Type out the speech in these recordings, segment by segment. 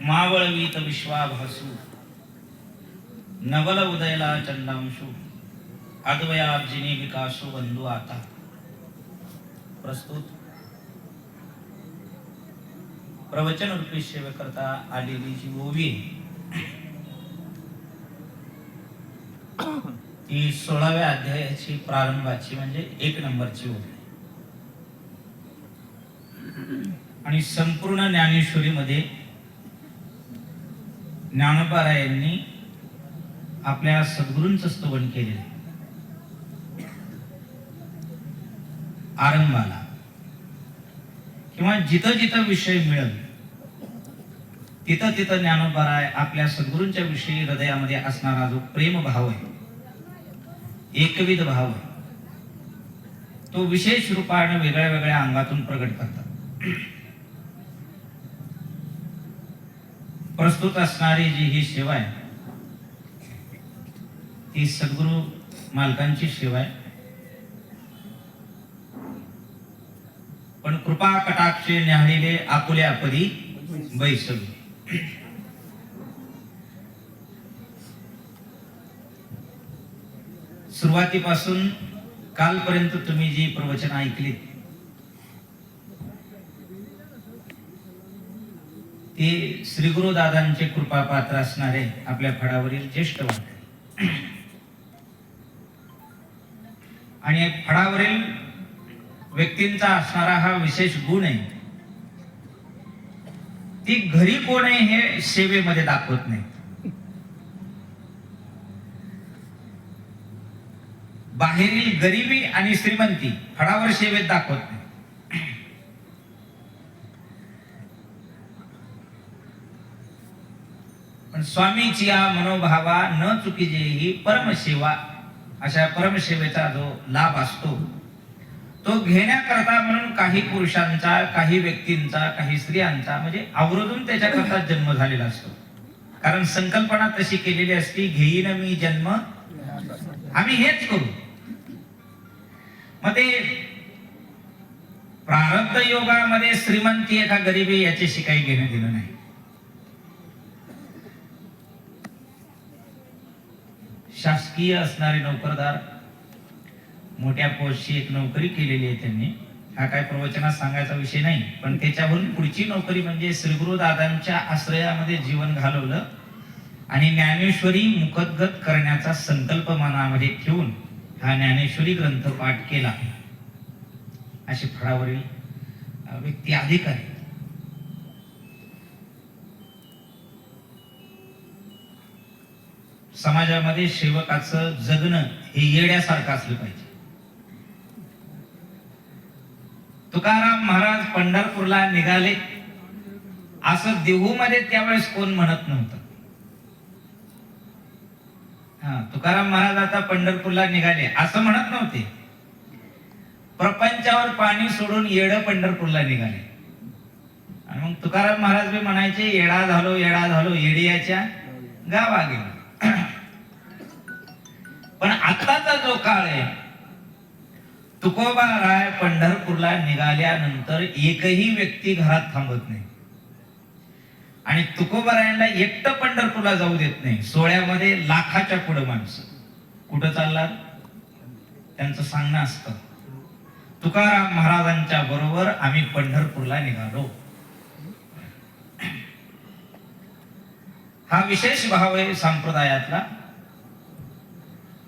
मावळवीत विश्वाभासू नवल उदयला चंदांशू अद्वयाब्जिनी विकासो बंधू आता प्रस्तुत प्रवचन रूपी सेवेकरता आलेली जी ओवी ही सोळाव्या अध्यायाची प्रारंभाची म्हणजे एक नंबरची होती आणि संपूर्ण ज्ञानेश्वरीमध्ये ज्ञानपारायांनी आपल्या सद्गुरूंचं स्तवन केलेलं आरंभाला. किंवा जिथं जिथं विषय मिळेल तिथं तिथं ज्ञानोपाराय आपल्या सद्गुरूंच्या विषयी हृदयामध्ये असणारा जो प्रेम भाव आहे एकविध भाव आहे. तो विशेष रूपाने वेगळ्या वेगळ्या अंगातून प्रगट करतात. प्रस्तुत असणारी जी ही सेवा आहे ती सद्गुरु मालकांची सेवा आहे. पण कृपा कटाक्षे न्याहाळीले आकुल्या परी बैसवी. सुरुवातीपासून कालपर्यंत तुम्ही जी प्रवचन ऐकली ते श्री गुरुदादांचे कृपा पात्र असणारे आपल्या फळावरील ज्येष्ठ वाटते आणि फळावरील व्यक्तींचा असणारा हा विशेष गुण आहे ती घरी कोण आहे हे सेवेमध्ये दाखवत नाही बाहेरील गरिबी आणि श्रीमंती. फळावर सेवेत दाखवत नाही. पण स्वामीची या मनोभावा न चुकीचे ही परमसेवा अशा परमसेवेचा जो लाभ असतो तो घेण्याकरता म्हणून काही पुरुषांचा काही व्यक्तींचा काही स्त्रियांचा म्हणजे आवर्जून त्याच्याकरता जन्म झालेला असतो. कारण संकल्पना तशी केलेली असती घेईन मी जन्म आम्ही हेच करू. मग ते प्रारब्ध योगामध्ये श्रीमंती एका गरिबी याच्याशी काही घेणं दिलं नाही. शासकीय असणारे नोकरदार मोठ्या पोस्टची एक नोकरी केलेली आहे त्यांनी. हा काय प्रवचनात सांगायचा विषय नाही पण त्याच्यावरून पुढची नोकरी म्हणजे श्रीगुरु दादांच्या आश्रयामध्ये जीवन घालवलं आणि ज्ञानेश्वरी मुखद्गत करण्याचा संकल्प मनामध्ये ठेवून हा ज्ञानेश्वरी ग्रंथ पाठ केला. अशी फळावरील व्यक्ती अधिक आहेत. समाजामध्ये सेवकाचं जगणं हे येड्यासारखं असलं पाहिजे. तुकाराम महाराज पंढरपूरला निघाले. असं देहूमध्ये त्यावेळेस कोण म्हणत नव्हतं. हा तुकाराम महाराज आता पंढरपूरला निघाले. असं म्हणत नव्हते. प्रपंचावर पाणी सोडून येड पंढरपूरला निघाले. आणि मग तुकाराम महाराज बी म्हणायचे येडा झालो येडा झालो येडियाच्या गावा गेलो पण आताचा जो काळ आहे तुकोबा राय पंढरपूरला निघाल्यानंतर एकही व्यक्ती घरात थांबत नाही. आणि तुकोबा रायांना एकटं पंढरपूरला जाऊ देत नाही. सोहळ्यामध्ये लाखाच्या पुढे माणसं. कुठं चालणार? त्यांचं सांगणं असतं. तुकाराम महाराजांच्या बरोबर आम्ही पंढरपूरला निघालो. हा विशेष भाव आहे संप्रदायातला.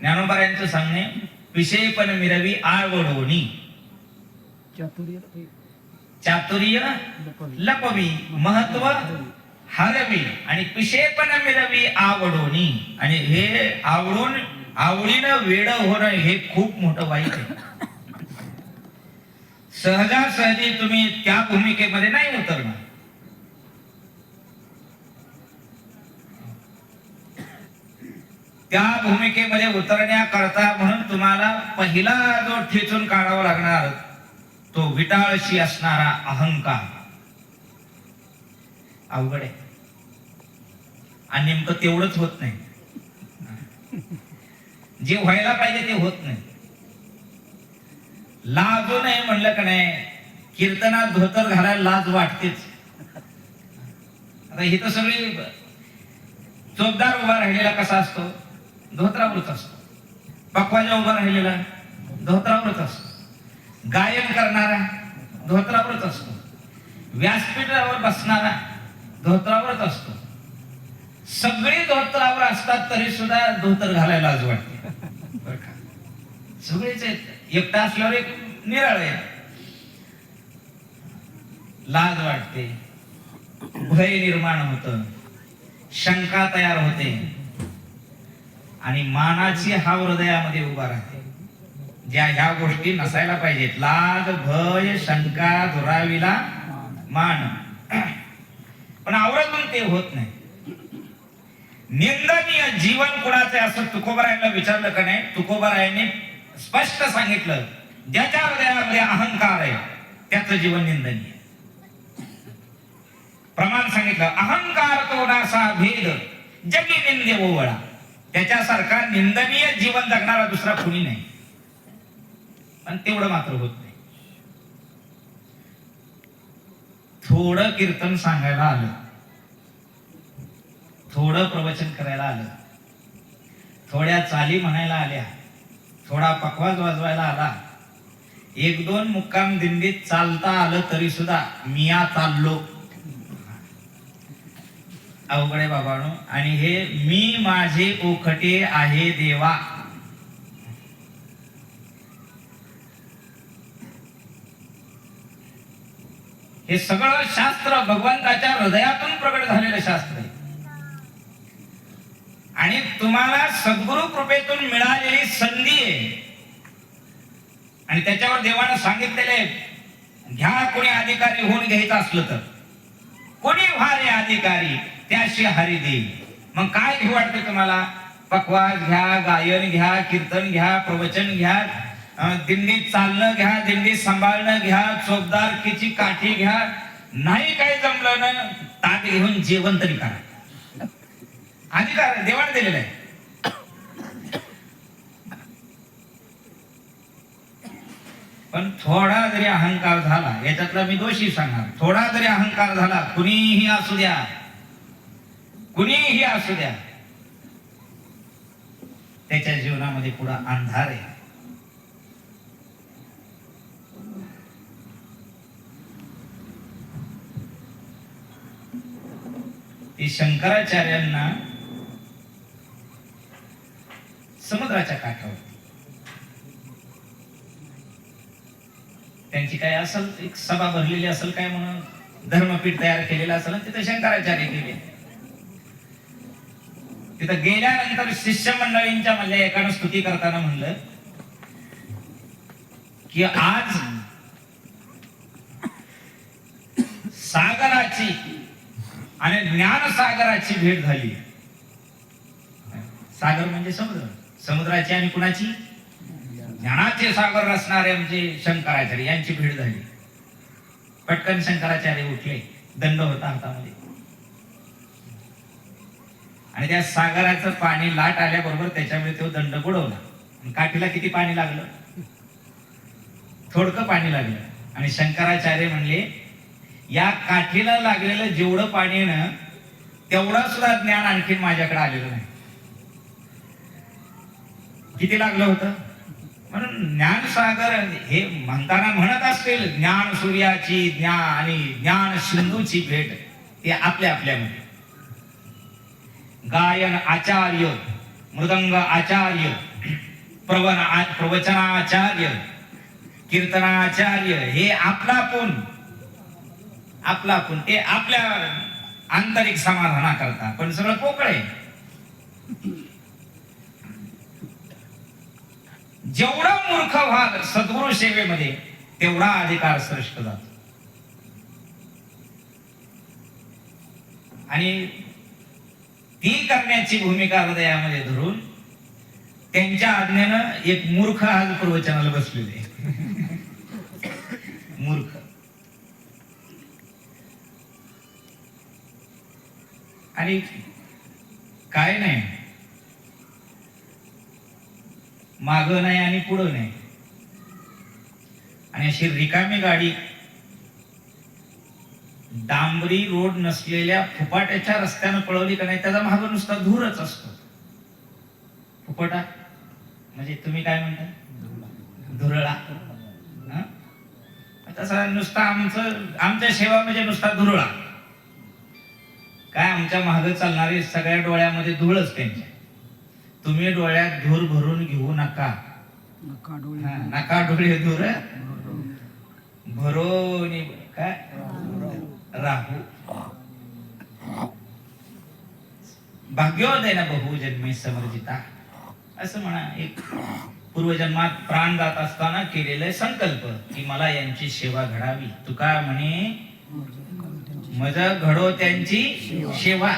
ज्ञानोबा यांचं सांगणे विषय पण मिरवी चातुर्य चातुर्य लपवी महत्त्व हरवी आणि पिशेपण मिळवी आवडोनी. आणि हे आवडून आवडीनं वेड होणं हे खूप मोठं वाईट आहे. सहजासहजी तुम्ही त्या भूमिकेमध्ये नाही उतरणार. त्या भूमिकेमध्ये उतरण्याकरता म्हणून तुम्हाला पहिला जो ठेचून काढावा लागणार तो विटाळशी असणारा अहंकार. अवघड आहे. आणि नेमकं तेवढंच होत नाही. जे व्हायला पाहिजे ते होत नाही. लाजो नाही म्हणलं का नाही कीर्तनात धोतर घालायला लाज वाटतेच. आता इथं सगळी चोपदार उभा राहिलेला कसा असतो? धोत्रावरच असतो. पकवाजा उभा राहिलेला धोत्रावरच असतो. गायन करणारा धोत्रावरच असतो. व्यासपीठावर बसणारा धोत्रावरच असतो. सगळी धोत्रावर असतात तरी सुद्धा धोतर घालायला लाज वाटते. बरं का? सगळेच एकटा असल्यावर एक निराळ आहे लाज वाटते. भय निर्माण होत. शंका तयार होते. आणि मानाची हा हृदयामध्ये उभा राहते. ज्या ह्या गोष्टी नसायला पाहिजेत. लाज भय शंका दुराविला मान. पण आवरातून ते होत नाही. निंदनीय जीवन कुणाचे असं तुकोबरायला विचारलं का नाही? तुकोबरायने स्पष्ट सांगितलं ज्याच्या हृदयामध्ये अहंकार आहे त्याचं जीवन निंदनीय. प्रमाण सांगितलं अहंकार तो नासा भेद जगी निंदे ओवळा. त्याच्यासारखा निंदनीय जीवन जगणारा दुसरा कुणी नाही. पण तेवढं मात्र होत नाही. थोडं कीर्तन सांगायला आलं. थोडं प्रवचन करायला आलं. थोड्या चाली म्हणायला आल्या. थोडा पकवाज वाजवायला आला. एक दोन मुक्काम दिंडीत चालता आलं तरी सुद्धा मिया चाललो अवघडे बाबानो. आणि हे मी माझे ओखटे आहे देवा. हे सगळं शास्त्र भगवंताच्या हृदयातून प्रगट झालेलं शास्त्र आहे. आणि तुम्हाला सद्गुरु कृपेतून मिळालेली संधी आहे. आणि त्याच्यावर देवानं सांगितलेले घ्या कोणी अधिकारी होऊन घ्यायचं असलं तर. कोणी व्हा रे अधिकारी त्याशी हरी देईल मग काय घेऊ वाटतं तुम्हाला? पकवास घ्या गायन घ्या कीर्तन घ्या प्रवचन घ्या. दिंडी चालणं घ्या दिंडी सांभाळणं घ्या चोपदारकीची काठी घ्या. नाही काही जमलं ना ताट घेऊन जेवण तरी करा. अधिकार देवाने दिलेलं आहे. पण थोडा जरी अहंकार झाला याच्यातला मी दोषी सांगणार. थोडा जरी अहंकार झाला कुणीही असू द्या. कुणीही असू द्या. त्याच्या जीवनामध्ये पुढे अंधार आहे. ते शंकराचार्यांना समुद्राच्या काठावर. त्यांची काय असेल एक सभा भरलेली असेल काय म्हणून? धर्मपीठ तयार केलेलं असेल तिथं तिथे शंकराचार्य गेले. तिथं गेल्यानंतर शिष्य मंडळींच्या मधल्या एकानं स्तुती करताना म्हणलं की आज सागराची आणि सागराची भेट झाली. सागर म्हणजे समुद्र. समुद्राची आणि कुणाची? ज्ञानाचे सागर असणारे म्हणजे शंकराचार्य यांची भेट झाली. पटकन शंकराचार्य उठले. दंड होता हातामध्ये. आणि त्या सागराचं पाणी लाट आल्याबरोबर त्याच्यामुळे तो दंड बुडवला. आणि काठीला किती पाणी लागलं? थोडकं पाणी लागलं. आणि शंकराचार्य म्हणले या काठीला लागलेलं जेवढं पाणी ना तेवढं सुद्धा ज्ञान आणखीन माझ्याकडे आलेलं नाही. किती लागलं होतं? म्हणून ज्ञानसागर हे म्हणताना म्हणत असतील ज्ञान सूर्याची ज्ञान आणि ज्ञान सिंधूची भेट ते आपल्या आपल्यामध्ये. गायन आचार्य मृदंग आचार्य प्रवन प्रवचनाचार्य कीर्तनाचार्य हे आपला पण आपला पण ते आपल्या आंतरिक समाधाना करता. पण सगळं पोकळे जेवढा मूर्ख व्हाल सद्गुरु सेवेमध्ये तेवढा अधिकार श्रेष्ठ जातो. आणि ती करण्याची भूमिका हृदयामध्ये धरून त्यांच्या आज्ञेनं एक मूर्ख आज प्रवचनाला बसलेले. मूर्ख. आणि काय नाही. माग नाही आणि पुढं नाही. आणि अशी रिकामी गाडी डांबरी रोड नसलेल्या फुपाट्याच्या रस्त्यानं पळवली का नाही त्याचा माग नुसता धूरच असतो. फुपाटा म्हणजे तुम्ही काय म्हणता? धुरळा. तसा नुसता आमचं आमच्या सेवा म्हणजे नुसता धुरळा. आमच्या मागे चालणारे सगळ्या डोळ्यामध्ये धूळच त्यांच्या तुम्ही डोळ्यात धूर भरून घेऊ नका. नका डोळे हा, धूर. भरून काय? राहू. भाग्योदय ना बहु जन्मी समर्जिता. असं म्हणा एक पूर्वजन्मात प्राण जात असताना केलेला संकल्प की मला यांची सेवा घडावी. तुका म्हणे मज घडो त्यांची सेवा.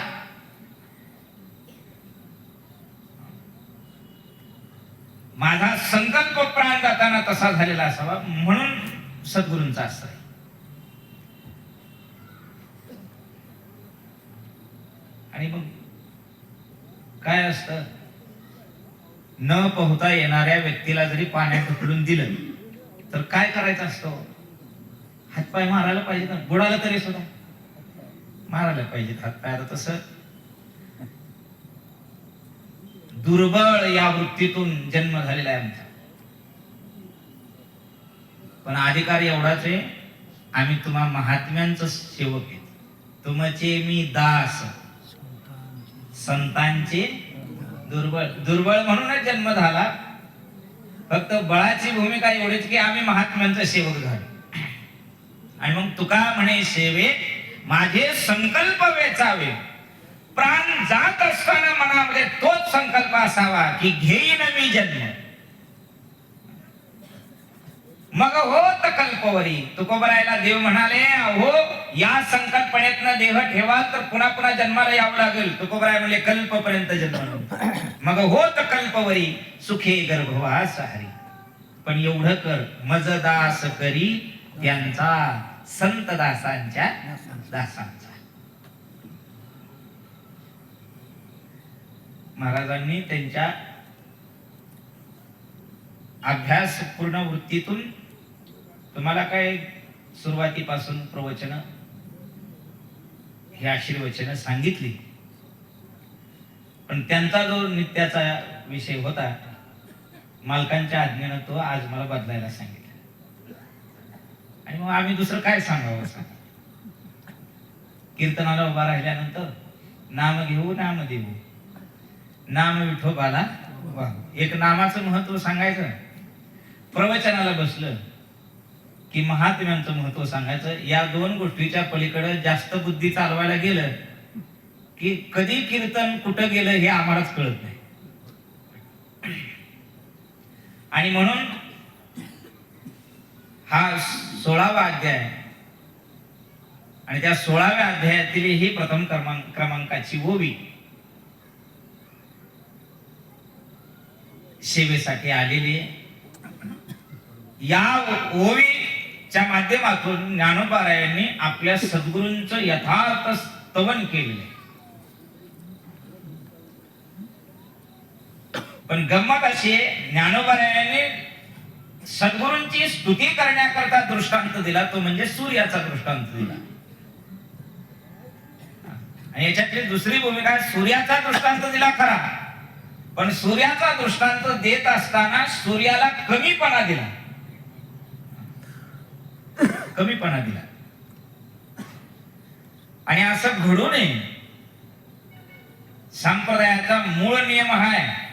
माझा संकल्प प्राण जाताना तसा झालेला असावा म्हणून सद्गुरूंचा आश्रय. आणि मग काय असतं? न पोहता येणाऱ्या व्यक्तीला जरी पाण्यात ढकलून दिलं तर काय करायचं असतं? हातपाय मारायला पाहिजे ना बुडाला तरी सुद्धा. मारायला पाहिजेत हातपाय आता तसं दुर्बळ या वृत्तीतून जन्म झालेला आहे आमचा. पण अधिकार एवढाच आहे आम्ही तुम्हा महात्म्यांच सेवक आहे. तुमचे मी दास. संतांचे दुर्बळ. दुर्बळ म्हणूनच जन्म झाला. फक्त बळाची भूमिका एवढीच की आम्ही महात्म्यांचा सेवक झालो. आणि मग तुका म्हणे सेवे माझे संकल्प वेचावे. प्राण जात असताना मनामध्ये तोच संकल्प असावा की घेईन मी जन्म. मग होत कल्पवरी. तुकोबरायला देव म्हणाले अहो या संकल्पनेतनं देह ठेवा तर पुन्हा पुन्हा जन्माला यावं लागेल. तुकोबराय म्हणले कल्पपर्यंत जन्म. मग होत कल्पवरी सुखे गर्भवास हरी. पण एवढं कर मजदास करी त्यांचा संत दासांच्या दासांचा. महाराजांनी त्यांच्या अभ्यास पूर्ण वृत्तीतून तुम्हाला काय सुरुवातीपासून प्रवचन हे आशीर्वचन सांगितली. पण त्यांचा जो नित्याचा विषय होता मालकांच्या आज्ञेनं तो आज मला बदलायला सांगितलं. आणि मग आम्ही दुसरं काय सांगावं सांग कीर्तनाला उभा राहिल्यानंतर नाम घेऊ नाम देऊ. नाम विठोबाला एक नामाचं महत्त्व सांगायचं. प्रवचनाला बसलं की महात्म्यांचं महत्त्व सांगायचं. या दोन गोष्टीच्या पलीकडे जास्त बुद्धी चालवायला गेलं की कधी कीर्तन कुठं गेलं हे आम्हालाच कळत नाही. आणि म्हणून हा सोळावा अध्याय. आणि त्या सोळाव्या अध्यायातील ही प्रथम क्रमांक क्रमांकाची ओवी. सेवेसाठी आलेली आहे. या ओवीच्या माध्यमातून ज्ञानोबारायांनी आपल्या सद्गुरूंच यथार्थ स्तवन केले पण गंमत अशी आहे ज्ञानोबारायांनी सद्गुरूंची स्तुती करण्याकरता दृष्टांत दिला तो म्हणजे सूर्याचा दृष्टांत दिला. आणि याच्यातली दुसरी भूमिका सूर्याचा दृष्टांत दिला खरा. पण सूर्याचा दृष्टांत देत असताना सूर्याला कमीपणा दिला. कमीपणा दिला. आणि असं घडू नये. संप्रदायाचा मूळ नियम हा आहे